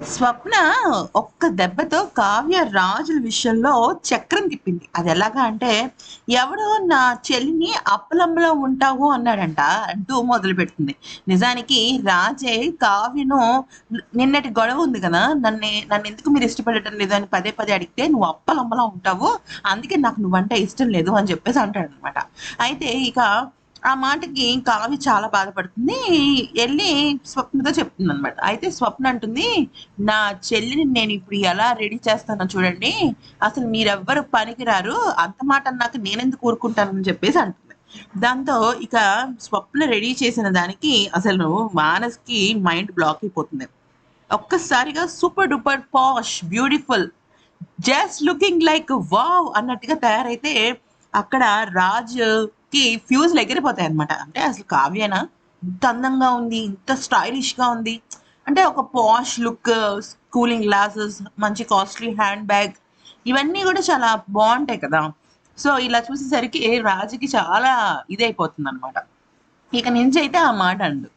స్వప్న ఒక్క దెబ్బతో కావ్య రాజుల విషయంలో చక్రం తిప్పింది. అది ఎలాగా అంటే ఎవడో నా చెల్లిని అప్పలంలో ఉంటావు అన్నాడంట అంటూ మొదలు పెడుతుంది. నిజానికి రాజే కావ్యను నిన్నటి గొడవ ఉంది కదా నన్ను నన్ను ఎందుకు మీరు ఇష్టపడటం లేదు అని పదే పదే అడిగితే నువ్వు అప్పలమ్మలా ఉంటావు అందుకే నాకు నువ్వంటే ఇష్టం లేదు అని చెప్పేసి అంటాడు అనమాట అయితే ఇక ఆ మాటకి కావి చాలా బాధపడుతుంది. వెళ్ళి స్వప్నతో చెప్తుంది అనమాట అయితే స్వప్న అంటుంది నా చెల్లిని నేను ఇప్పుడు ఎలా రెడీ చేస్తానో చూడండి. అసలు మీరెవ్వరు పనికిరారు. అంత మాట నాకు నేనెందుకు కోరుకుంటానని చెప్పేసి అంటుంది. దాంతో ఇక స్వప్న రెడీ చేసిన దానికి అసలు మానస్కి మైండ్ బ్లాక్ అయిపోతుంది. ఒక్కసారిగా super duper posh beautiful just looking like wow అన్నట్టుగా తయారైతే అక్కడ రాజ్కి ఫ్యూజ్లు ఎగిరిపోతాయి అనమాట అంటే అసలు కావ్యనా ఇంత అందంగా ఉంది ఇంత స్టైలిష్గా ఉంది. అంటే ఒక పాష్ లుక్ కూలింగ్ గ్లాసెస్ మంచి కాస్ట్లీ హ్యాండ్ బ్యాగ్ ఇవన్నీ కూడా చాలా బాగుంటాయి కదా. సో ఇలా చూసేసరికి రాజుకి చాలా ఇదైపోతుంది అనమాట ఇక నుంచి అయితే ఆ మాట అండు.